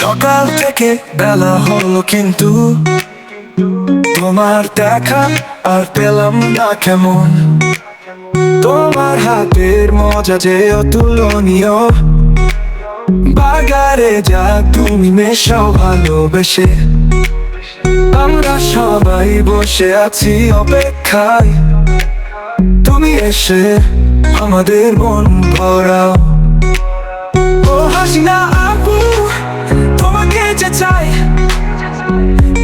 সকাল থেকে বেলা হলো কিন্তু তোমার দেখা আর পেলাম না কেমন। তোমার হাতের মজা যে অতুলনীয়। বাগারে যা তুমি মেশাও ভালোবেসে। আমরা সবাই বসে আছি অপেক্ষায়। তুমি এসে আমাদের মন ভরাও। ও হাসিনা আপু, তোমাকে যে চাই।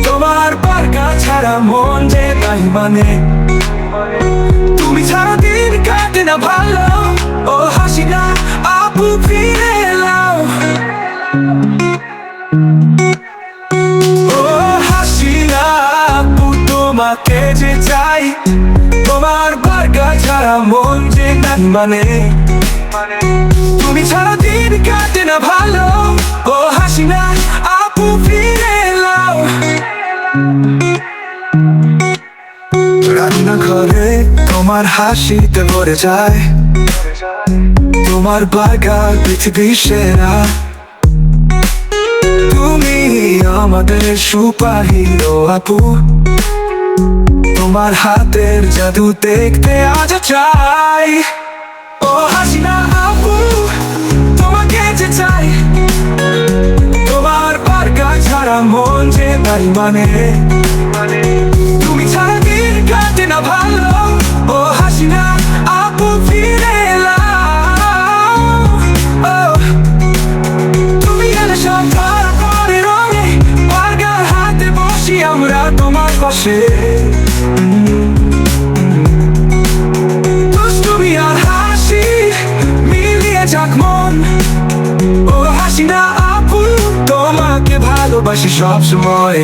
তোমার বার্গা ছাড়া মন যে তাই মানে। তুমি ছাড়া দিন কাটে না ভালো তোমাকে চাই, তোমার বার্গা ছাড়া মন যে নাই মানে। তুমি ছাড়া দিন কাটে না ভালো, ও হাসিনা আপু ফিরে এলাও রান্নাঘরে তোমার হাসিতে ভরে যায়। তোমার বাগান পৃথিবীর সেরা। তুমি আমাদের সুপার হিরো আপু। তোমার হাতের জাদু দেখতে আজ চাই। ও হাসিনা আপু, তোমাকে যে চাই। তোমার বার্গা ছাড়া মন যে নাই মানে। তুমি ছাড়া দিন কাটে না ভালো। ও হাসিনা আপু, ফিরে হাতে আমরা তোমার মন ও হাসিনা আপু তোমাকে ভালোবাসি সব সময়।